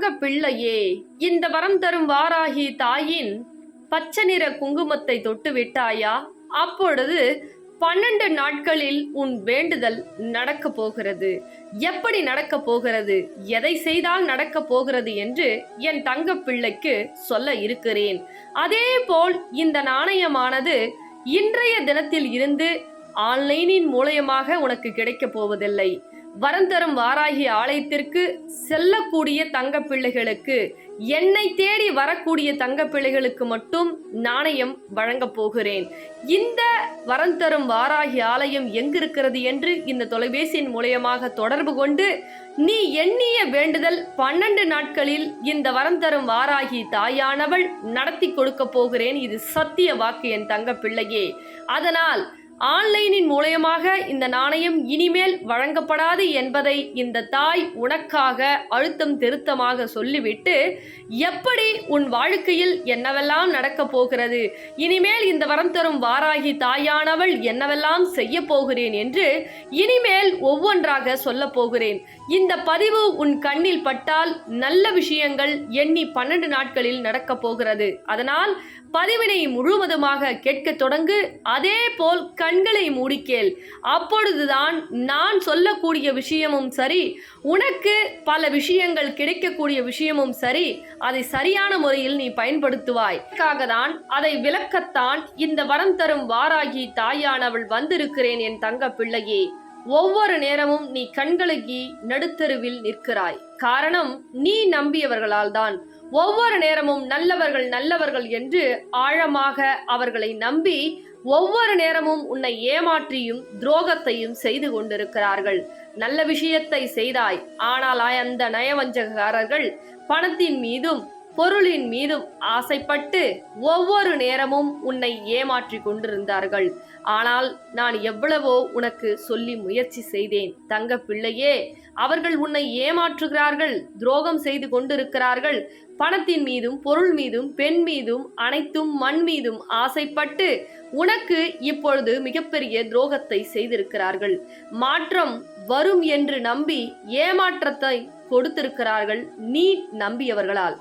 தங்க பிள்ளையே இந்த வரம் தரும் வாராகி தாயின் பச்சை நிற குங்குமத்தை தொட்டு விட்டாயா? அப்பொழுது பன்னெண்டு நாட்களில் உன் வேண்டுதல் நடக்க போகிறது. எப்படி நடக்க போகிறது? எதை செய்தால் நடக்க போகிறது என்று என் தங்க பிள்ளைக்கு சொல்ல இருக்கிறேன். அதே போல் இந்த நாணயமானது இன்றைய தினத்தில் இருந்து ஆன்லைனின் மூலயமாக உனக்கு கிடைக்கப் போவதில்லை. வரம் தரும் வாராகி ஆலயத்திற்கு செல்லக்கூடிய தங்க பிள்ளைகளுக்கு என்னை தேடி வரக்கூடிய தங்க பிள்ளைகளுக்கு மட்டும் நாணயம் வழங்கப் போகிறேன். இந்த வரம் தரும் வாராகி ஆலயம் எங்கிருக்கிறது என்று இந்த தொலைபேசியின் மூலயமாக தொடர்பு கொண்டு நீ எண்ணிய வேண்டுதல் பன்னெண்டு நாட்களில் இந்த வரம் தரும் வாராகி தாயானவள் நடத்தி கொடுக்க போகிறேன். இது சத்திய வாக்கு என் தங்க பிள்ளையே. அதனால் ஆன்லைனின் மூலயமாக இந்த நாணயம் இனிமேல் வழங்கப்படாது என்பதை இந்த தாய் உனக்காக அழுத்தம் திருத்தமாக சொல்லிவிட்டு எப்படி உன் வாழ்க்கையில் என்னவெல்லாம் நடக்கப் போகிறது? இனிமேல் இந்த வரம் தரும் வாராகி தாயானவள் என்னவெல்லாம் செய்ய போகிறேன் என்று இனிமேல் ஒவ்வொன்றாக சொல்ல போகிறேன். இந்த பதிவு உன் கண்ணில் பட்டால் நல்ல விஷயங்கள் எண்ணி பன்னெண்டு நாட்களில் நடக்கப் போகிறது. அதனால் பதிவினை முழுவதுமாக கேட்கத் தொடங்கு. அதே போல் கண்களை மூடிக்கேள். அப்பொழுதுதான் நான் சொல்லக்கூடிய விஷயமும் சரி உனக்கு பல விஷயங்கள் கிடைக்கக்கூடிய விஷயமும் சரி அதை சரியான முறையில் நீ பயன்படுத்துவாய். தான் அதை விளக்கத்தான் இந்த வரம் தரும் வாராகி தாயானவள் வந்திருக்கிறேன் என் தங்க பிள்ளையே. ஒவ்வொரு நேரமும் நீ கண்களுக்கி நடுத்தருவில் நிற்கிறாய். காரணம் நீ நம்பியவர்களால் தான். ஒவ்வொரு நேரமும் நல்லவர்கள் நல்லவர்கள் என்று ஆழமாக அவர்களை நம்பி ஒவ்வொரு நேரமும் உன்னை ஏமாற்றியும் துரோகத்தையும் செய்து கொண்டிருக்கிறார்கள். நல்ல விஷயத்தை செய்தாய். ஆனால் அந்த நயவஞ்சகக்காரர்கள் பணத்தின் மீதும் பொருளின் மீதும் ஆசைப்பட்டு ஒவ்வொரு நேரமும் உன்னை ஏமாற்றி கொண்டிருந்தார்கள். ஆனால் நான் எவ்வளவோ உனக்கு சொல்லி முயற்சி செய்தேன். தங்க பிள்ளையே அவர்கள் உன்னை ஏமாற்றுகிறார்கள் துரோகம் செய்து கொண்டிருக்கிறார்கள். பணத்தின் மீதும் பொருள் மீதும் பெண் மீதும் அனைத்தும் மண் மீதும் ஆசைப்பட்டு உனக்கு இப்பொழுது மிகப்பெரிய துரோகத்தை செய்திருக்கிறார்கள். மாற்றம் வரும் என்று நம்பி ஏமாற்றத்தை கொடுத்திருக்கிறார்கள் நீ நம்பியவர்களால்.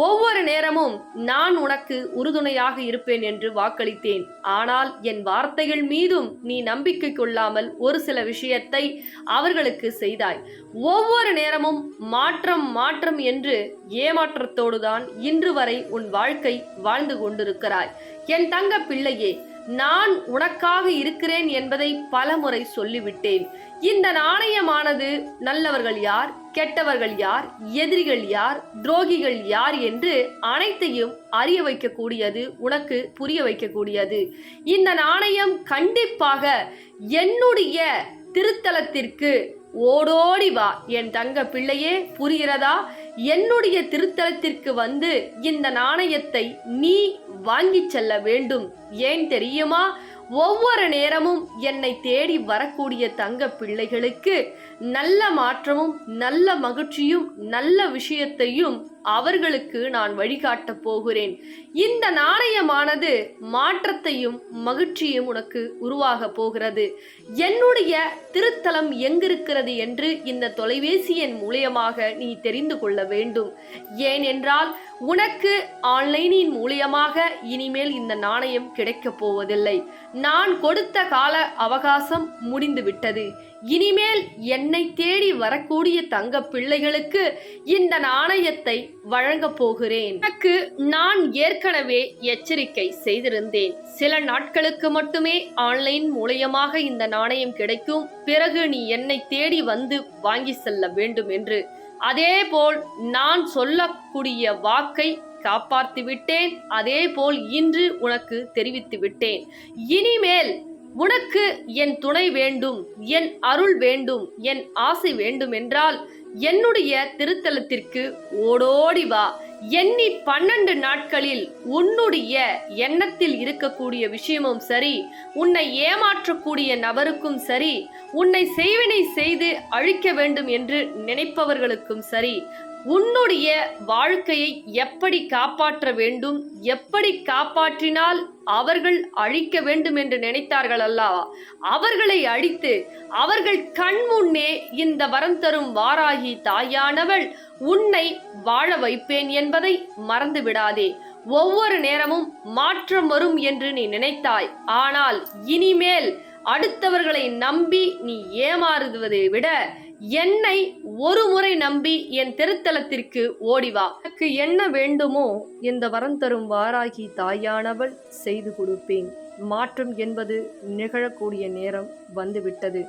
ஒவ்வொரு நேரமும் நான் உனக்கு உறுதுணையாக இருப்பேன் என்று வாக்களித்தேன். ஆனால் என் வார்த்தைகள் மீதும் நீ நம்பிக்கை கொள்ளாமல் ஒரு சில விஷயத்தை அவர்களுக்கு செய்தாய். ஒவ்வொரு நேரமும் மாற்றம் மாற்றம் என்று ஏமாற்றத்தோடுதான் இன்று வரை உன் வாழ்க்கை வாழ்ந்து கொண்டிருக்கிறாய். என் தங்க பிள்ளையே நான் உனக்காக இருக்கிறேன் என்பதை பலமுறை சொல்லிவிட்டேன். இந்த நாணயமானது நல்லவர்கள் யார் கெட்டவர்கள் யார் எதிரிகள் யார் துரோகிகள் யார் என்று அனைத்தையும் அறிய வைக்கக்கூடியது உனக்கு புரிய வைக்கக்கூடியது. இந்த நாணயம் கண்டிப்பாக என்னுடைய திருத்தலத்திற்கு ஓடோடி வா. என் தங்க பிள்ளையே புரிகிறதா? என்னுடைய திருத்தலத்திற்கு வந்து இந்த நாணயத்தை நீ வாங்கி செல்ல வேண்டும். ஏன் தெரியுமா? ஒவ்வொரு நேரமும் என்னை தேடி வரக்கூடிய தங்க பிள்ளைகளுக்கு நல்ல மாற்றமும் நல்ல மகிழ்ச்சியும் நல்ல விஷயத்தையும் அவர்களுக்கு நான் வழிகாட்டப் போகிறேன். இந்த நாணயமானது மாற்றத்தையும் மகிழ்ச்சியும் உனக்கு உருவாக போகிறது. என்னுடைய திருத்தலம் எங்கிருக்கிறது என்று இந்த தொலைபேசியின் மூலியமாக நீ தெரிந்து கொள்ள வேண்டும். ஏனென்றால் உனக்கு ஆன்லைனின் மூலியமாக இனிமேல் இந்த நாணயம் கிடைக்கப் போவதில்லை. நான் கொடுத்த கால அவகாசம் முடிந்துவிட்டது. இனிமேல் என்ன தேடி வரக்கூடிய தங்க பிள்ளைகளுக்கு இந்த நாணயத்தை வழங்கப் போகிறேன். எனக்கு நான் ஏற்கனவே எச்சரிக்கை செய்திருந்தேன். சில நாட்களுக்கு மட்டுமே ஆன்லைன் மூலியமாக இந்த நாணயம் கிடைக்கும். பிறகு நீ என்னை தேடி வந்து வாங்கி செல்ல வேண்டும் என்று. அதேபோல் நான் சொல்லக்கூடிய வாக்கை காப்பாற்றி விட்டேன். அதேபோல் இன்று உனக்கு தெரிவித்து விட்டேன். இனிமேல் உனக்கு என் துணை வேண்டும் என் அருள் வேண்டும் என் ஆசை வேண்டும் என்றால் என்னுடைய திருத்தலத்திற்கு ஓடோடி வா. எண்ணி பன்னெண்டு நாட்களில் உன்னுடைய எண்ணத்தில் இருக்கக்கூடிய விஷயமும் சரி உன்னை ஏமாற்றக்கூடிய நபருக்கும் சரி உன்னை செய்வினை செய்து அழிக்க வேண்டும் என்று நினைப்பவர்களுக்கும் சரி உன்னுடைய வாழ்க்கையை எப்படி காப்பாற்ற வேண்டும் எப்படி காப்பாற்றினால் அவர்கள் அழிக்க வேண்டும் என்று நினைத்தார்கள் அல்லவா? அவர்களை அழித்து அவர்கள் கண் முன்னே இந்த வரம் தரும் வாராகி தாயானவள் உன்னை வாழ வைப்பேன் என்பதை மறந்து விடாதே. ஒவ்வொரு நேரமும் மாற்றம் வரும் என்று நீ நினைத்தாய். ஆனால் இனிமேல் அடுத்தவர்களை நம்பி நீ ஏமாறுவதை விட என்னை ஒரு முறை நம்பி என் திருத்தலத்திற்கு ஓடிவா எனக்கு என்ன வேண்டுமோ இந்த வரம் தரும் வாராகி தாயானவள் செய்து கொடுப்பேன். மாற்றம் என்பது நிகழக்கூடிய நேரம் வந்துவிட்டது.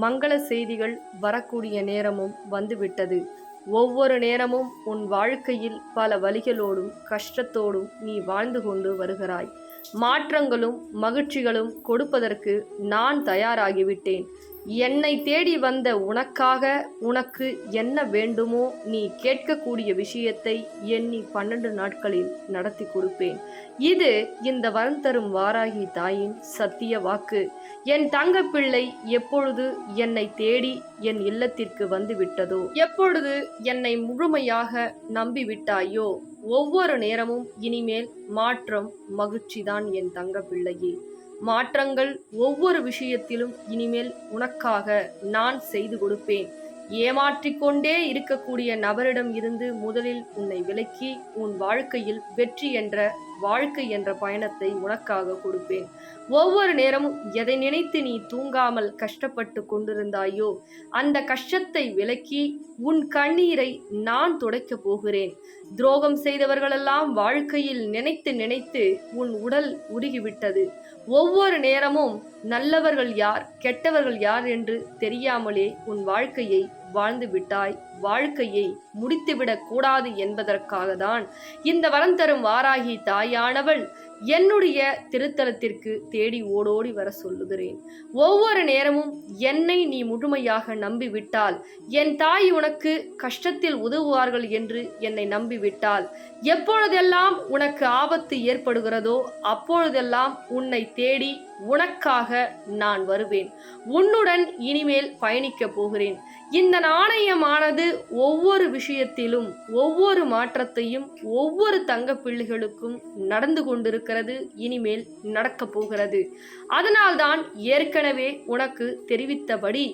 மங்கள செய்திகள் வரக்கூடிய நேரமும் வந்துவிட்டது. ஒவ்வொரு நேரமும் உன் வாழ்க்கையில் பல வழிகளோடும் கஷ்டத்தோடும் நீ வாழ்ந்து கொண்டு வருகிறாய். மாற்றங்களும் மகிழ்ச்சிகளும் கொடுப்பதற்கு நான் தயாராகிவிட்டேன். என்னை தேடி வந்த உனக்காக உனக்கு என்ன வேண்டுமோ நீ கேட்கக்கூடிய விஷயத்தை எண்ணி பன்னெண்டு நாட்களில் நடத்தி கொடுப்பேன். இது இந்த வரம் தரும் வாராகி தாயின் சத்திய வாக்கு. என் தங்கப்பிள்ளை எப்பொழுது என்னை தேடி என் இல்லத்திற்கு வந்துவிட்டதோ? எப்பொழுது என்னை முழுமையாக நம்பிவிட்டாயோ? ஒவ்வொரு நேரமும் இனிமேல் மாற்றம் மகிழ்ச்சிதான் என் தங்கப்பிள்ளையே. மாற்றங்கள் ஒவ்வொரு விஷயத்திலும் இனிமேல் உனக்காக நான் செய்து கொடுப்பேன். ஏமாற்றிக்கொண்டே இருக்கக்கூடிய நபரிடம் இருந்து முதலில் உன்னை விலக்கி உன் வாழ்க்கையில் வெற்றி என்ற வாழ்க்கை என்ற பயணத்தை உனக்காக கொடுப்பேன். ஒவ்வொரு நேரமும் எதை நினைத்து நீ தூங்காமல் கஷ்டப்பட்டு கொண்டிருந்தாயோ அந்த கஷ்டத்தை விலக்கி உன் கண்ணீரை நான் துடைக்கப் போகிறேன். துரோகம் செய்தவர்களெல்லாம் வாழ்க்கையில் நினைத்து நினைத்து உன் உடல் உருகிவிட்டது. ஒவ்வொரு நேரமும் நல்லவர்கள் யார் கெட்டவர்கள் யார் என்று தெரியாமலே உன் வாழ்க்கையை வாழ்ந்து விட்டாய். வாழ்க்கையை முடித்துவிடக் கூடாது என்பதற்காக தான் இந்த வரம் தரும் வாராகி தாயானவள் என்னுடைய திருத்தலத்திற்கு தேடி ஓடோடி வர சொல்லுகிறேன். ஒவ்வொரு நேரமும் என்னை நீ முழுமையாக நம்பிவிட்டால் என் தாய் உனக்கு கஷ்டத்தில் உதவுவார்கள் என்று என்னை நம்பிவிட்டால் எப்பொழுதெல்லாம் உனக்கு ஆபத்து ஏற்படுகிறதோ அப்பொழுதெல்லாம் உன்னை தேடி உனக்காக நான் வருவேன். உன்னுடன் இனிமேல் பயணிக்கப் போகிறேன். இந்த நாணயமானது ஒவ்வொரு விஷயத்திலும் ஒவ்வொரு மாற்றத்தையும் ஒவ்வொரு தங்க பிள்ளைகளுக்கும் நடந்து கொண்டிருக்கிறது இனிமேல் நடக்கப் போகிறது. அதனால்தான் ஏற்கனவே உனக்கு தெரிவித்தபடி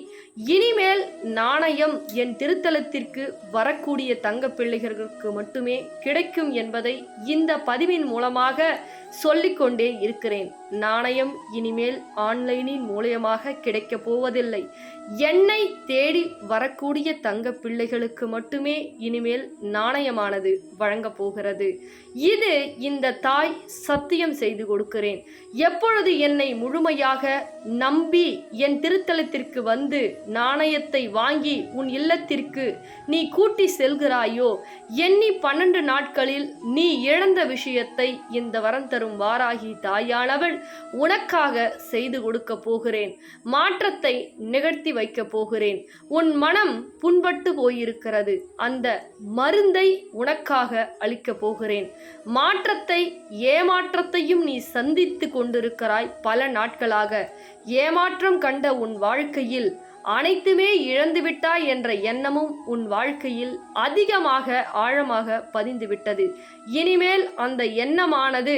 இனிமேல் நாணயம் என் திருத்தலத்திற்கு வரக்கூடிய தங்க பிள்ளைகளுக்கு மட்டுமே கிடைக்கும் என்பதை இந்த பதிவின் மூலமாக சொல்லிக்கொண்டே இருக்கிறேன். நாணயம் இனிமேல் ஆன்லைனின் மூலியமாக கிடைக்கப் போவதில்லை. என்னை தேடி வரக்கூடிய தங்க பிள்ளைகளுக்கு மட்டுமே இனிமேல் நாணயமானது வழங்கப் போகிறது. இது இந்த தாய் சத்தியம் செய்து கொடுக்கிறேன். எப்பொழுது என்னை முழுமையாக நம்பி என் திருத்தலத்திற்கு வந்து நாணயத்தை வாங்கி உன் இல்லத்திற்கு நீ கூட்டி செல்கிறாயோ? எண்ணி பன்னெண்டு நாட்களில் நீ இழந்த விஷயத்தை இந்த வரம் தரும் வாராகி தாயானவள் உனக்காக செய்து கொடுக்க போகிறேன். மாற்றத்தை நிகழ்த்தி வைக்க போகிறேன். உன் மனம் புண்பட்டு போயிருக்கிறது. அந்த மருந்தை உனக்காக அளிக்க போகிறேன். மாற்றத்தை ஏமாற்றத்தையும் நீ சந்தித்து கொண்டிருக்கிறாய் பல நாட்களாக. ஏமாற்றம் கண்ட உன் வாழ்க்கையில் அனைத்துமே இழந்துவிட்டாய் என்ற எண்ணமும் உன் வாழ்க்கையில் அதிகமாக ஆழமாக பதிந்துவிட்டது. இனிமேல் அந்த எண்ணமானது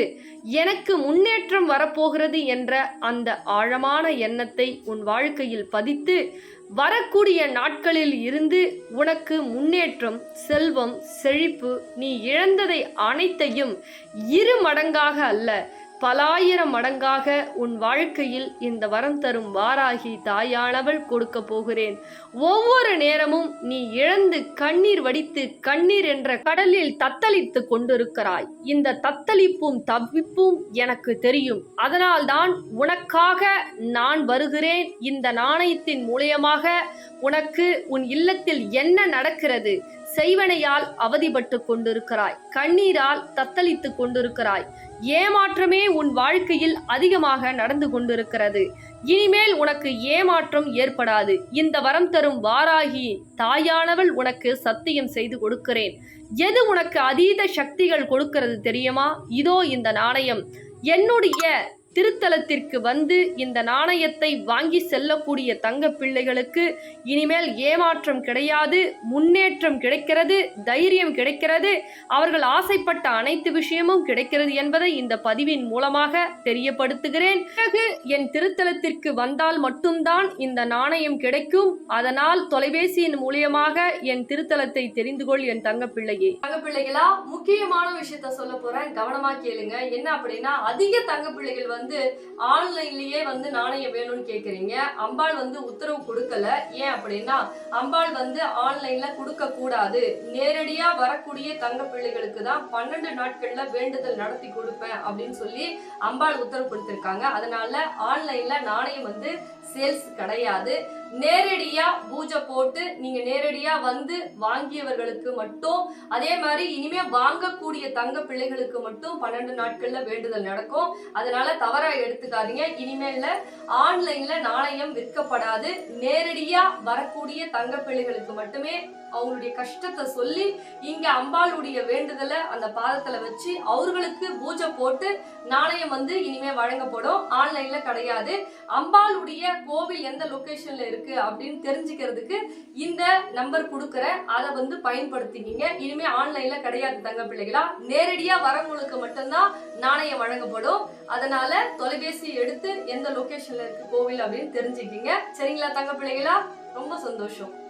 எனக்கு முன்னேற்றம் வரப்போகிறது என்ற அந்த ஆழமான எண்ணத்தை உன் வாழ்க்கையில் பதித்து வரக்கூடிய நாட்களில் இருந்து உனக்கு முன்னேற்றம் செல்வம் செழிப்பு நீ இழந்ததை அனைத்தையும் இரு மடங்காக அல்ல பலாயிரம் மடங்காக உன் வாழ்க்கையில் இந்த வரம் தரும் வாராகி தாயானவள் கொடுக்க போகிறேன். ஒவ்வொரு நேரமும் நீ இழந்து கண்ணீர் வடித்து கண்ணீர் என்ற கடலில் தத்தளித்து கொண்டிருக்கிறாய். இந்த தத்தளிப்பும் தவிப்பும் எனக்கு தெரியும். அதனால்தான் உனக்காக நான் வருகிறேன். இந்த நாணயத்தின் மூலியமாக உனக்கு உன் இல்லத்தில் என்ன நடக்கிறது? செய்வனையால் அவதிப்பட்டு கொண்டிருக்கிறாய். கண்ணீரால் தத்தளித்து கொண்டிருக்கிறாய். ஏமாற்றமே உன் வாழ்க்கையில் அதிகமாக நடந்து கொண்டிருக்கிறது. இனிமேல் உனக்கு ஏமாற்றம் ஏற்படாது. இந்த வரம் தரும் வாராகி தாயானவள் உனக்கு சத்தியம் செய்து கொடுக்கிறேன். எது உனக்கு அதீத சக்திகள் கொடுக்கிறது தெரியுமா? இதோ இந்த நாணயம். என்னுடைய திருத்தலத்திற்கு வந்து இந்த நாணயத்தை வாங்கி செல்லக்கூடிய தங்க பிள்ளைகளுக்கு இனிமேல் ஏமாற்றம் கிடையாது முன்னேற்றம் கிடைக்கிறது தைரியம் கிடைக்கிறது அவர்கள் ஆசைப்பட்ட அனைத்து விஷயமும் கிடைக்கிறது என்பதை இந்த பதிவின் மூலமாக தெரியப்படுத்துகிறேன். பிறகு என் திருத்தலத்திற்கு வந்தால் மட்டும்தான் இந்த நாணயம் கிடைக்கும். அதனால் தொலைபேசியின் மூலியமாக என் திருத்தலத்தை தெரிந்து கொள் என் தங்க பிள்ளையே. தங்க பிள்ளைகளா முக்கியமான விஷயத்த சொல்ல போறேன். கவனமா கேளுங்க. என்ன அப்படின்னா அதிக தங்க பிள்ளைகள் வந்து வந்து ஆன்லைன்லயே வந்து நாணயம் வேணும்னு கேக்குறீங்க. அம்பாள் வந்து உத்தரவு கொடுக்கல. ஏன் அப்படின்னா அம்பாள் வந்து ஆன்லைன்ல கொடுக்க கூடாது. நேரடியா வரக்கூடிய தங்க பிள்ளைகளுக்கு தான் பன்னெண்டு நாட்கள்ல வேண்டுதல் நடத்தி கொடுப்பேன் அப்படின்னு சொல்லி அம்பாள் உத்தரவு கொடுத்திருக்காங்க. அதனால ஆன்லைன்ல நாணயம் வந்து சேல்ஸ் கிடையாது. நேரடியா பூஜை போட்டு நீங்க நேரடியா வந்து வாங்கியவர்களுக்கு மட்டும் அதே மாதிரி இனிமே வாங்கக்கூடிய தங்க பிள்ளைகளுக்கு மட்டும் பன்னெண்டு நாட்கள்ல வேண்டுதல் நடக்கும். அதனால தவறா எடுத்துக்காதீங்க. இனிமேல ஆன்லைன்ல நாணயம் விற்கப்படாது. நேரடியா வரக்கூடிய தங்க பிள்ளைகளுக்கு மட்டுமே அவங்களுடைய கஷ்டத்தை சொல்லி இங்க அம்பாளுடைய வேண்டுதலை அந்த பாதத்துல வச்சு அவர்களுக்கு பூஜை போட்டு நாணயம் வந்து இனிமே வழங்கப்படும். ஆன்லைன்ல கிடையாது. அம்பாளுடைய கோவில் எந்த லொக்கேஷன்ல இருக்கு அப்படின்னு தெரிஞ்சுக்கிறதுக்கு இந்த நம்பர் கொடுக்குறேன். அதை வந்து பயன்படுத்திக்கிங்க. இனிமே ஆன்லைன்ல கிடையாது தங்க பிள்ளைகளா. நேரடியா வரவங்களுக்கு மட்டும்தான் நாணயம் வழங்கப்படும். அதனால தொலைபேசி எடுத்து எந்த லொக்கேஷன்ல இருக்கு கோவில் அப்படின்னு தெரிஞ்சுக்கிங்க. சரிங்களா தங்க பிள்ளைகளா? ரொம்ப சந்தோஷம்.